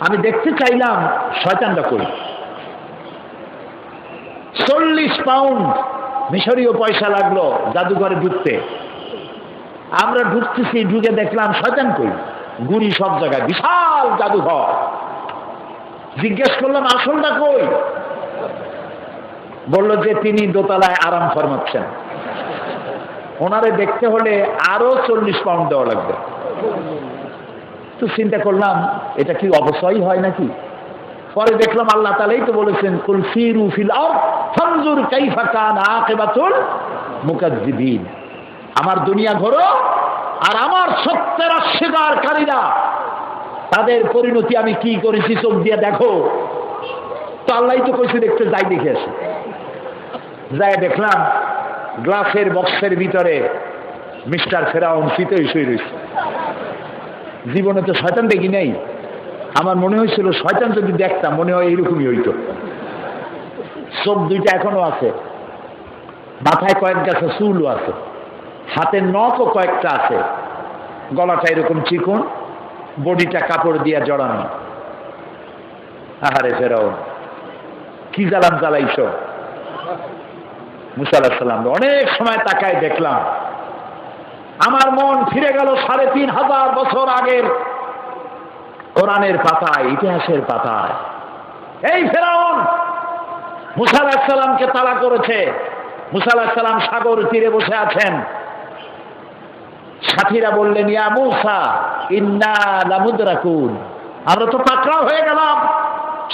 আমি দেখতে চাইলাম শয়তানটা কই? চল্লিশ পাউন্ড মিশরীয় পয়সা লাগল জাদুঘরে ঢুকতে। আমরা ঢুকতেছি, ঢুকে দেখলাম শয়তান কই? গুড়ি সব জায়গায়, বিশাল জাদুঘর। জিজ্ঞেস করলাম, আসলটা কই? বলল যে তিনি দোতলায় আরাম ফরমাচ্ছেন। ওনারে দেখতে হলে আরও চল্লিশ পাউন্ড দেওয়া লাগবে। তো চিন্তা করলাম, এটা কি অবশ্যই হয় নাকি? পরে দেখলাম আল্লাহ তালাই তো বলেছেন আমার দুনিয়া ঘোরো, আর আমার সত্যের অস্বীকারীরা, তাদের পরিণতি আমি কি করেছি চোখ দিয়ে দেখো। তো আল্লাহ তো কইছে দেখতে যাই দেখে আসি। যাই দেখলাম, গ্লাসের বক্সের ভিতরে মিস্টার ফেরাউন শীতই শুয়ে রয়েছে জীবনে তো শয়তান দেখি নেই। আমার মনে হয়েছিল, শয়তান যদি দেখতাম, মনে হয় এরকমই হইতো। চোখ দুইটা এখনও আছে। মাথায় কয়েক গাছে চুলও আছে। হাতের নখও কয়েকটা আছে। গলাটা এরকম চিকন, বডিটা কাপড় দিয়ে জড়ানো। আহারে ফেরাও কি জ্বালাম জ্বালাইছ? মুসাল্লাহ সাল্লাম অনেক সময় তাকায় দেখলাম। আমার মন ফিরে গেল সাড়ে তিন হাজার বছর আগের কোরআনের পাতায়, ইতিহাসের পাতায়। এই ফেরাউন, মুসা সালামকে তালা করেছে। মুসা সালাম সাগর তীরে বসে আছেন। সাথীরা বললেন, ইয়া মুসা, ইন্না লামুদ্রাকুন। আমরা তো পাকড়াও হয়ে গেলাম।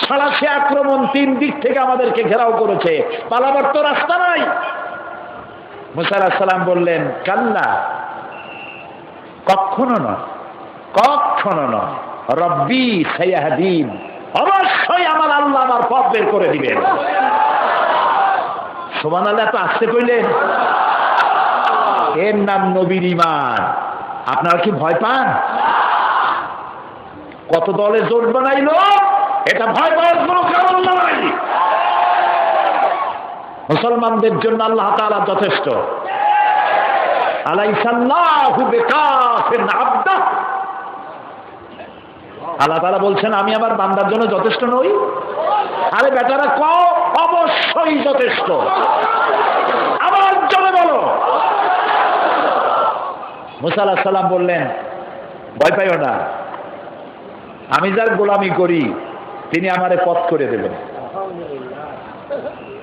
সালাসে আক্রমণ তিন দিক থেকে আমাদেরকে ঘেরাও করেছে। পালাবার তো রাস্তা নাই। মুসা সালাম বললেন, কাল্লা কখনো নয় কখনো নয়। রব্বি সাইয়াহাদিন অবশ্যই আমার আল্লাহ আমার পথ বের করে দিবেন। সোমান আল্লাহ তো আসতে কইলেন। এর নাম নবীর ইমান আপনারা কি ভয় পান? কত দলে জোট বানাইলো, এটা ভয় পাওয়ার কোনো কারণ নাই। মুসলমানদের জন্য আল্লাহ তাআলা যথেষ্ট। আল্লাহ তাআলা বলছেন, আমি আমার বান্দার জন্য যথেষ্ট নই। আরে বেটারা ক, অবশ্যই যথেষ্ট। আমার জন্য বলো। মুসা আলাহ সাল্লাম বললেন, ভয় পাইও না। আমি যার গোলামি করি, তিনি আমারে পথ করে দেবেন।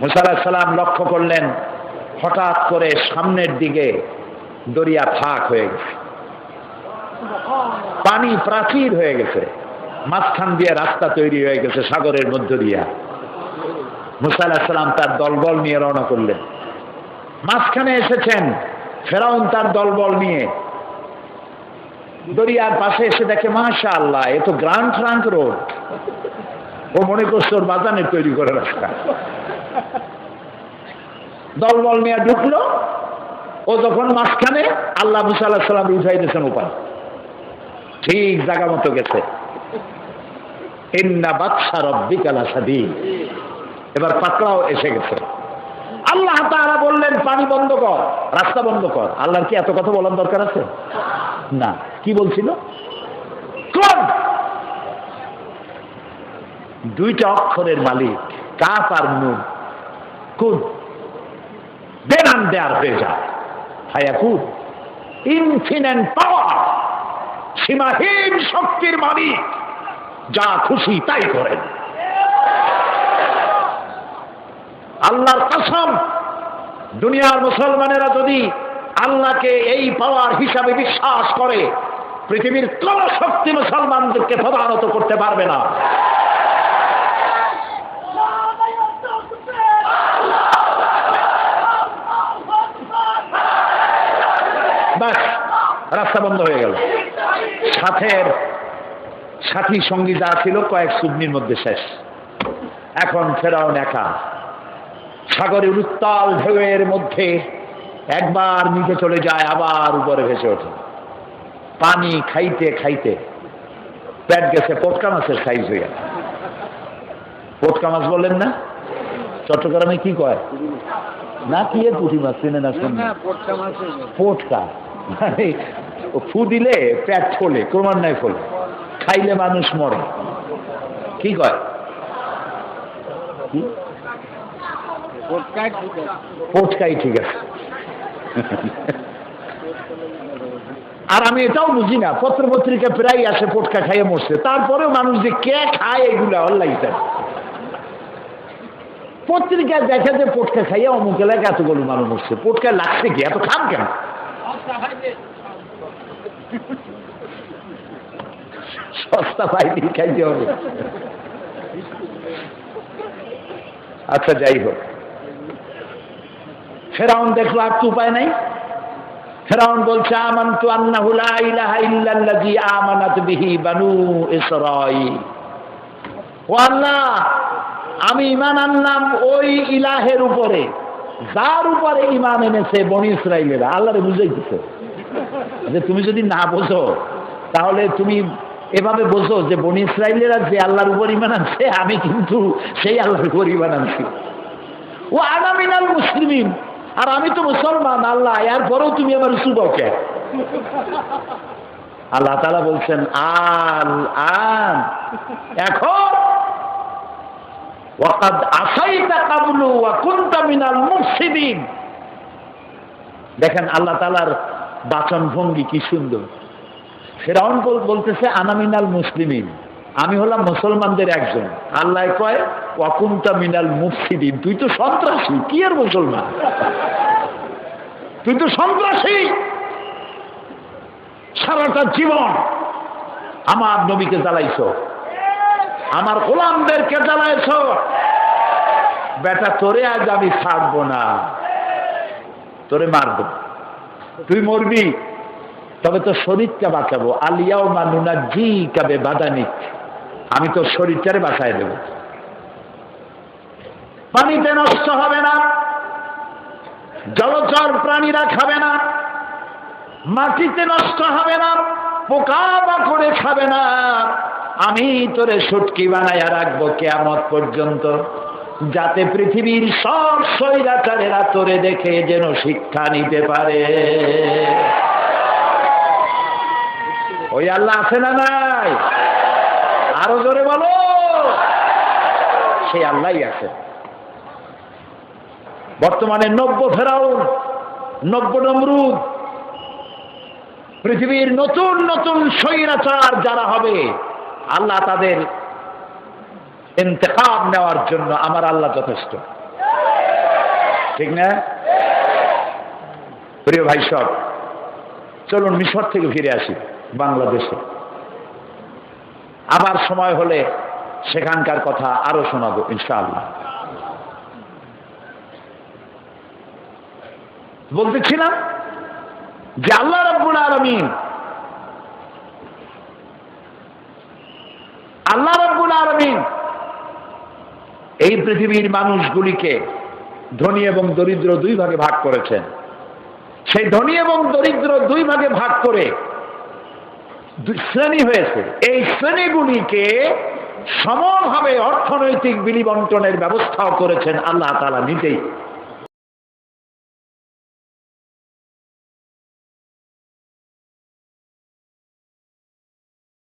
মুসা আলাহ সাল্লাম লক্ষ্য করলেন, হঠাৎ করে সামনের দিকে দরিয়া ফাঁক হয়ে গেছে। পানি প্রাচীর হয়ে গেছে। মাঝখান দিয়ে রাস্তা তৈরি হয়ে গেছে সাগরের মধ্য দিয়া। মুসা আলাহ তার দলবল নিয়ে রওনা করলেন। মাঝখানে এসেছেন ফেরাউন তার দলবল নিয়ে। দরিয়ার পাশে এসে দেখে মাশা আল্লাহ এ তো গ্রান্ড ট্রাঙ্ক রোড। ও মনে করছে ওর বাজানের তৈরি করে রাস্তা। দলবল নিয়ে ঢুকলো। ও যখন মাঝখানে আল্লাহ মুসা আল্লাহ সাল্লাম উঠাই দিয়েছেন উপায় ঠিক জায়গা মতো গেছে। এবার পাকড়াও এসে গেছে। আল্লাহ তাআলা বললেন, পানি বন্ধ কর, রাস্তা বন্ধ কর। আল্লাহর কি এত কথা বলার দরকার আছে? না। কি বলছিল? দুইটা অক্ষরের মালিক কাপ আর নুন। কুন? বেনান দেয়ার হয়ে যায় হায়াকুন ইনফিনেন্ট পাওয়ার সীমাহীন শক্তির মালিক, যা খুশি তাই করেন। আল্লাহর কসম, দুনিয়ার মুসলমানেরা যদি আল্লাহকে এই পাওয়ার হিসাবে বিশ্বাস করে, পৃথিবীর কোন শক্তি মুসলমানদেরকে প্রধানত করতে পারবে না। ব্যাস রাস্তা বন্ধ হয়ে গেল। সাথের সাথী সঙ্গী যা ছিল কয়েক সুগ্নির মধ্যে শেষ। এখন ফেরাউন একা। সাগরের উত্তাল ঢেউয়ের মধ্যে একবার নিচে চলে যায় আবার উপরে ভেসে ওঠে। পানি খাইতে খাইতে পেট গেছে পটকা মাছের সাইজ হয়ে গেছে। পটকা মাছ বললেন না? চট্টগ্রামে কি কয়? না কি পুঁটি মাছ? চেনে না শুনে পটকা। মানে ফু দিলে পেট ফোলে, ক্রমান্বয়ে ফোলে। খাইলে মানুষ মরে। কি কয়? পোটকাই ঠিক আছে। আর আমি এটাও বুঝি না পত্র পত্রিকা প্রায় আসে পোটকা খাইয়ে মরছে। তারপরেও মানুষ যে কে খায় এগুলা অল্লাইতে পত্রিকায় দেখা যে পোটকা খাইয়ে অমুক এলাকায় এতগুলো মানুষ মরছে। পোটকা লাগছে কি? এত খান কেন? সস্তা পাইনি খাইতে হবে। আচ্ছা যাই হোক। ফেরাউন দেখল, আর তো উপায় নাই। ফেরাউন বলছে, আমান্তু আন্নাহু লা আমানাত বিহি বানু আল্লাহ, আমি ইমান আনলাম ওই ইলাহের উপরে। যার উপরে ইমান এনেছে বনি ইসরাইলেরা আল্লাহরে বুঝাইতেছে। যে তুমি যদি না বোঝো, তাহলে তুমি এভাবে বোঝো যে বনি ইসরাইলেরা যে আল্লাহর উপর ইমান আনছে, আমি কিন্তু সেই আল্লাহর উপর ইমান আনছি। ও আনামিনাল মুসলিমিন, আর আমি তো মুসলমান, আল্লাহ এরপরেও তুমি আমার সুবকে আল্লাহ তালা বলছেন, আল আন। এখন, ওয়াকাদ আসাইতা কাবলু ওয়া কুনতা মিনাল মুফসিদিন। দেখেন, আল্লাহ তালার বাচন ভঙ্গি, কি সুন্দর। ফেরাউন বল- বলতেছে আনামিনাল মুসলিমিন। আমি হলাম মুসলমানদের একজন। আল্লাহ কয়, ওয়াকুন্তা মিনাল মুফসিদিন। তুই তো সন্ত্রাসী, কি আর মুসলমান? তুই তো সন্ত্রাসী। সারাটা জীবন আমার নবীকে জ্বালাইছ। আমার গোলামদেরকে জ্বালাইছ। বেটা, তোরে আজ আমি ছাড়বো না। তোরে মারব। তুই মরবি। তবে তো শরীরটা বাঁচাবো। আলিয়াও মানুনা জি কাবে বাদানিক আমি তো শরীরটারে বাঁচায় দেব। পানিতে নষ্ট হবে না। জলচর প্রাণীরা খাবে না। মাটিতে নষ্ট হবে না। পোকা করে খাবে না। আমি তোরে সুটকি বানাইয়া রাখব কেয়ামত পর্যন্ত। যাতে পৃথিবীর সব স্বৈরাচারেরা তোরে দেখে যেন শিক্ষা নিতে পারে। ওই আল্লাহ আছে না নাই? আরও জোরে বলো। সেই আল্লাহই আছে। বর্তমানে নব্য ফেরাউন, নব্য নমরুদ, পৃথিবীর নতুন নতুন স্বৈরাচার যারা হবে, আল্লাহ তাদের ইন্তেকাম নেওয়ার জন্য আমার আল্লাহ যথেষ্ট। ঠিক না? প্রিয় ভাই সব, চলুন মিশর থেকে ফিরে আসি, বাংলাদেশে। আবার সময় হলে সেখানকার কথা আরও শোনাবো, ইনশাআল্লাহ। বলতেছিলাম যে আল্লাহ রব্বুল আলমিন, আল্লাহ রব্বুল আলমিন এই পৃথিবীর মানুষগুলিকে ধনী এবং দরিদ্র দুই ভাগে ভাগ করেছেন। সেই ধনী এবং দরিদ্র দুই ভাগে ভাগ করে শ্রেণি হয়েছে। এই শ্রেণীগুলিকে সমভাবে অর্থনৈতিক বিলিবন্টনের ব্যবস্থাও করেছেন আল্লাহ তালা নিজেই।